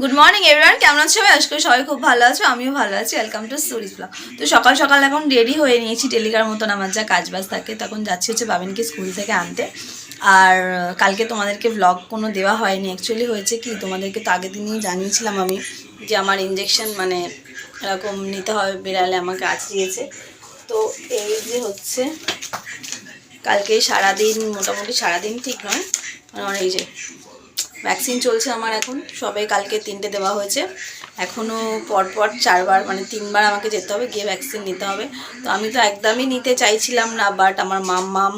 Good morning everyone কেমন আছো? সবাই আজকে সবাই খুব ভালো আছো। আমিও ভালো আছি। ওয়েলকাম টু সুরিজ ব্লগ তো সকাল সকাল এখন রেডি হয়ে নিয়েছি। ডেলিকার মতন আমার যা কাজ বাজ থাকে, তখন যাচ্ছি হচ্ছে বাবিনকে স্কুল থেকে আনতে। আর কালকে তোমাদেরকে ব্লগ কোনো দেওয়া হয়নি। অ্যাকচুয়ালি হয়েছে কি, তোমাদেরকে তো আগের দিনই জানিয়েছিলাম আমি যে আমার ইঞ্জেকশন মানে এরকম নিতে হবে বেড়ালে আমাকে আঁচিয়েছে তো এই যে হচ্ছে, কালকে সারাদিন, মোটামুটি সারাদিন ঠিক নয়। মানে এই যে ভ্যাকসিন চলছে আমার এখন। সবে কালকে তিনটে দেওয়া হয়েছে। এখনও পরপর চারবার মানে তিনবার আমাকে যেতে হবে, গিয়ে ভ্যাকসিন নিতে হবে। তো আমি তো একদমই নিতে চাইছিলাম না বাট আমার মাম মাম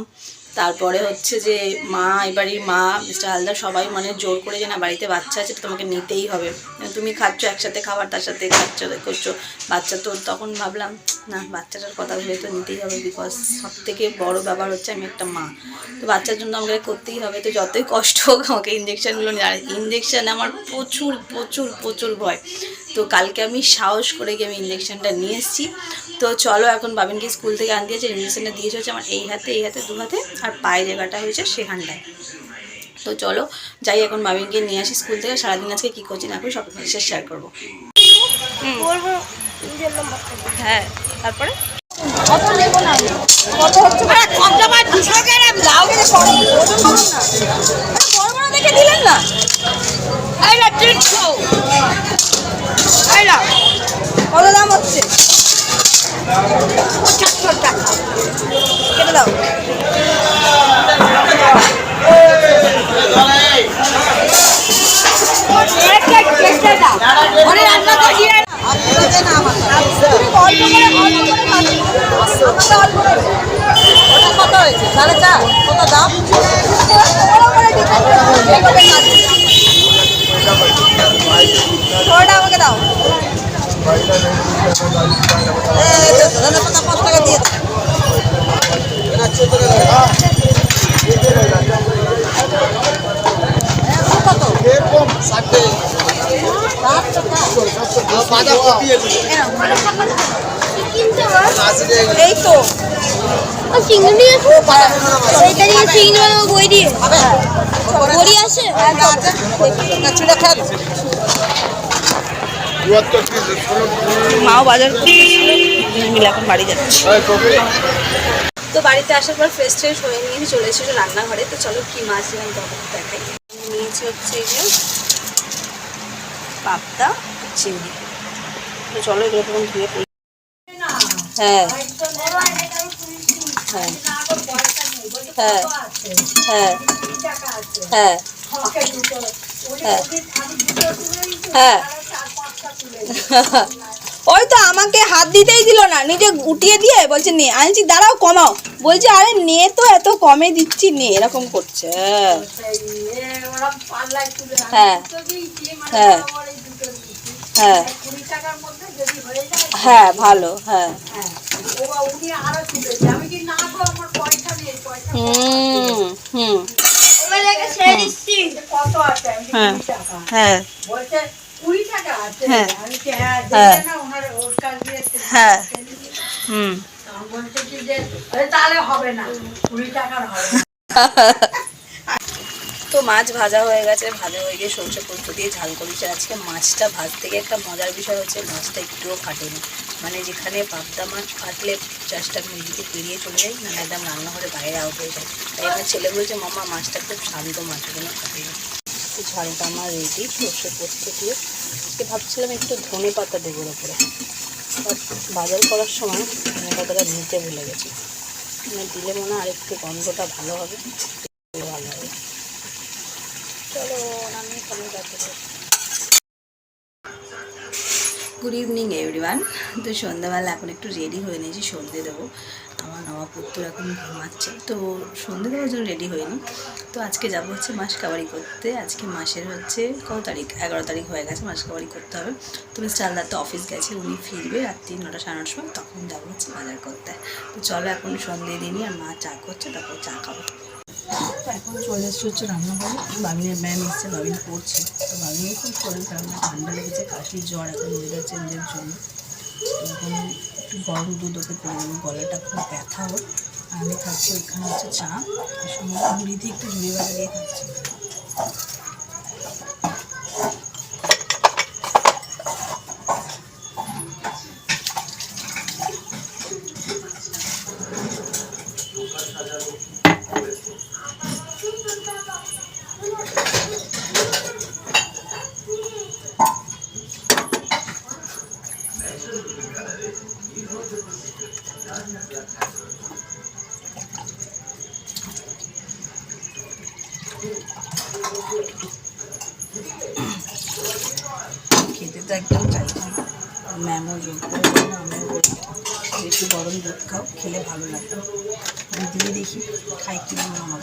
তারপরে হচ্ছে যে মা এবারই মা, মিস্টার হালদার সবাই মানে জোর করে যে না, বাড়িতে বাচ্চা আছে তোমাকে নিতেই হবে। তুমি খাচ্ছ, একসাথে খাবার, তার সাথে খাচ্ছ করছ। বাচ্চা তো তখন ভাবলাম, না, বাচ্চাটার কথা ভেবে তো নিতেই হবে বিকজ সব থেকে বড়ো ব্যাপার হচ্ছে আমি একটা মা। তো বাচ্চার জন্য আমাকে করতেই হবে, তো যতই কষ্ট হোক আমাকে ইঞ্জেকশানগুলো ইঞ্জেকশান আমার প্রচুর প্রচুর প্রচুর ভয়। তো কালকে আমি সাহস করে গিয়ে আমি ইঞ্জেকশনটা নিয়ে এসেছি। তো চলো এখন বাবিনকে স্কুল থেকে আনতে দিয়েছে ইঞ্জেকশনটা দিয়েছে হচ্ছে আমার এই হাতে এই হাতে দু হাতে আর পায়ে জায়গাটা হয়েছে সেখানটায় তো চলো যাই এখন বাবিনকে নিয়ে আসি স্কুল থেকে সারাদিন আজকে কী করছি না করি সব কিছু শেয়ার করব। নাম্বারটা হ্যাঁ তারপরে? কত নেব না। আমি? কত হচ্ছে আরে কম দামে লাউ গেলে সব ওজন করুন না। বড় বড় দেখে দিলেন না? এই Thank you. এই তো মাও বাজার মিলে এখন বাড়ি যাচ্ছি। তো বাড়িতে আসার পর ফ্রেশ ট্রেশ হয়ে নিয়ে চলে এসেছি রান্নাঘরে। তো চলো কি মাছ নিলাম দেখাই। নিয়েছি হচ্ছে যে পাবদা চিংড়ি। চলো, এগুলো তখন ধুয়ে হ্যাঁ। হ্যাঁ। হ্যাঁ। হ্যাঁ। হ্যাঁ। হ্যাঁ। হ্যাঁ। ওই তো আমাকে হাত দিতেই দিল না, নিজে উঠিয়ে দিয়ে বলছে, নে আমি দাঁড়াও, কমাও। বলছে, আরে, নে তো, এত কমে দিচ্ছি, নে। এরকম করছে। হ্যাঁ। হ্যাঁ। হ্যাঁ। হ্যাঁ ভালো হ্যাঁ। হুম হুম। হ্যাঁ হ্যাঁ। হ্যাঁ হ্যাঁ। হ্যাঁ। হুম। তাহলে হবে না কুড়ি টাকার হবে। তো মাছ ভাজা হয়ে গেছে, ভাজা হয়ে গিয়ে সরষে পোস্ত দিয়ে ঝাল করেছে। আজকে মাছটা ভাজতে গিয়ে একটা মজার বিষয় হচ্ছে, মাছটা একটুও ফাটেনি। মানে যেখানে পাবদা মাছ ফাটলে চাষটা এদিকে পেরিয়ে চলে যায় না একদম রান্নাঘরে বাইরে আউট হয়ে যায়। তাই আমার ছেলে বলছে মামা মাছটা খুব শান্ত মাছ, কোনো ফাটেনি ঝালটা আমার রেডি সরষে পোস্ত দিয়ে। আজকে ভাবছিলাম একটু ধনে পাতা দেবো ওপরে। বাজার করার সময় ধনে পাতাটা নিতে ভুলে গেছি। মানে দিলে মনে হয় আরেকটু গন্ধটা ভালো হবে। ভালো হবে। গুড ইভিনিং এভরিওয়ান তো সন্ধ্যাবেলা এখন একটু রেডি হয়ে নিয়েছি, সন্ধে দেবো। আমার নবাপুত্র এখন ঘুমাচ্ছে। তো সন্ধে দেওয়ার জন্য রেডি হয়নি। তো আজকে যাব হচ্ছে মাস কাবারি করতে। আজকে মাসের হচ্ছে কত তারিখ? এগারো তারিখ হয়ে গেছে, মাস কাবারি করতে হবে। তো চালদার তো অফিস গেছে, উনি ফিরবে রাত্রি নটা সাড়ে নটার সময়। তখন যাব হচ্ছে বাজার করতে। তো চলো এখন সন্ধে দিনই আর মা চা করছে, তারপর চা খাব। এখন চলে এসেছি হচ্ছে রান্নাঘরে। বাবিনের ম্যাম এসছে বাবিন পড়ছে তো বাবিনের খুব শরীর খারাপ ঠান্ডা লেগেছে কাশি জ্বর এখন ওয়েদার চেঞ্জের জন্য। এখন একটু গরম দুধ ওকে করে গলাটা খুব ব্যথা হোক আমি খাচ্ছি ওইখানে হচ্ছে চা। সঙ্গে মুড়ি দিয়ে একটু ঝুড়ি বাজা দিয়ে খাচ্ছি। খেতে তো একদম চাইতাম ম্যামও ইয়ে যোগ একটু গরম দুধ খাও, খেলে ভালো লাগবে দুধ দিয়ে দেখি খাই কিনা আমার।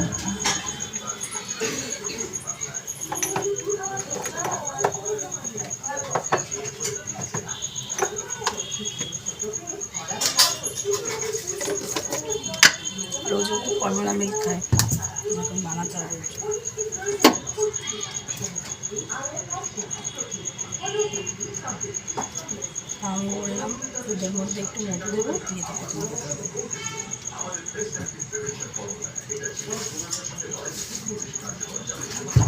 রোজ একটু ফর্মুলা মিল্ক খায়। এখন বানাতে হবে আমি বললাম দুধের মধ্যে একটু মধু দেবো, দিয়ে দেবো এখন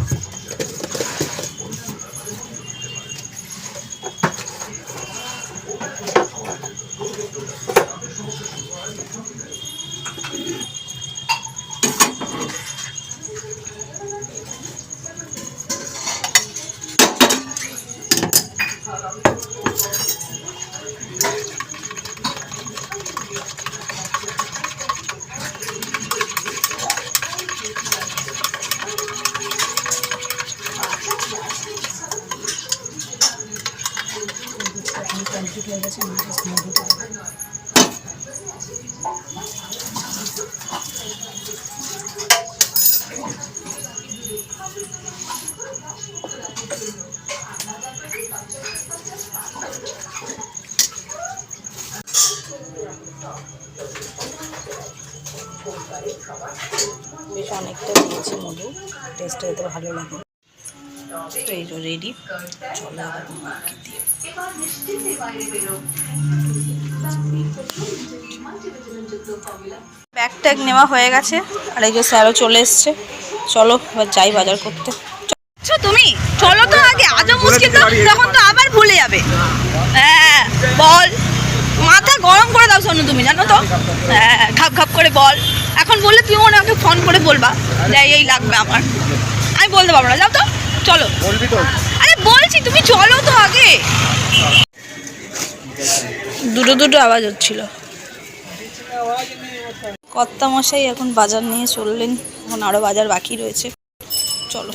কমপ্লিট হয়ে গেছে আমি জাস্ট বেশ অনেকটা দিয়েছি মধু। টেস্টটা এতে ভালো লাগে। তো রেডি চলো এবার মাকে ব্যাগ ট্যাগ নেওয়া হয়ে গেছে, আর এই যে স্যারও চলে এসছে। চলো এবার যাই বাজার করতে। আচ্ছা তুমি? চলো তো আগে, আজও মুশকিল তখন তো আবার ভুলে যাবে। হ্যাঁ বল। মাথা গরম করে দাও শোনো তুমি জানো তো? হ্যাঁ খাপ খাপ করে বল। এখন বললে তুমি মনে আমাকে ফোন করে বলবা যে এই এই লাগবে আমার। আমি বলতে পারব না যাও তো? চলো। আরে বলছি তুমি চলো তো আগে। দুটো দুটো আওয়াজ হচ্ছিল। কর্তা মশাই এখন বাজার নিয়ে চললেন এখন আরও বাজার বাকি রয়েছে। চলো।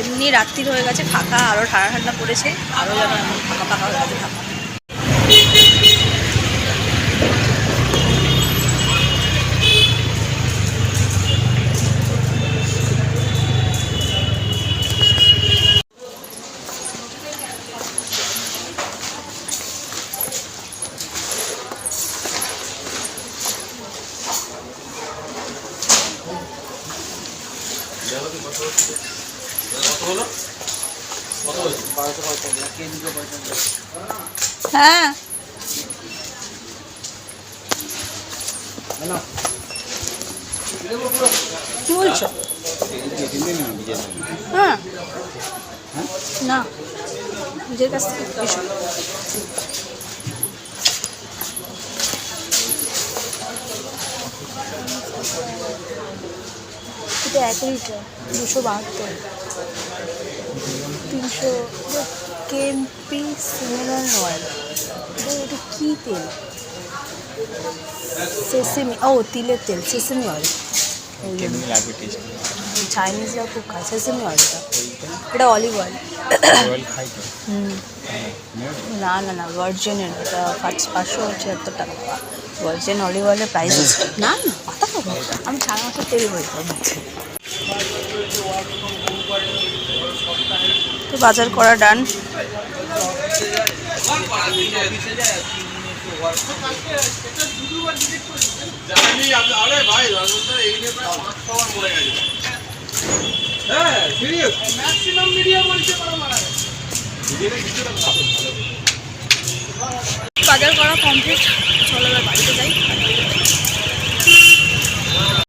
এমনি রাত্রির হয়ে গেছে, ফাঁকা, আরও ঠান্ডা ঠান্ডা পড়েছে, আরও যেন ফাঁকা ফাঁকা হয়ে গেছে, ফাঁকা। হ্যাঁ কি বলছো হ্যাঁ। না। নিজের কাছ থেকে এসো এটা এক দুশো বাহাত্তর। তিনশো কেএমপি সিমিলার অয়েল এটা কী তেল? সেসেমি ও তিলের তেল সেসেমি অয়েল চাইনিজরা খুব খায় সেসেমি অয়েলটা এটা অলিভ অয়েল না না না ভার্জিনের এটা পাঁচ পাঁচশো ছিয়াত্তর টাকা। ভার্জিন অলিভ অয়েলের প্রাইস না না পাতা খাব আমি সারা মাসের তেল বই তো বাজার করা ডান। বাজার করা কমপ্লিট চলো এবার বাড়িতে যাই।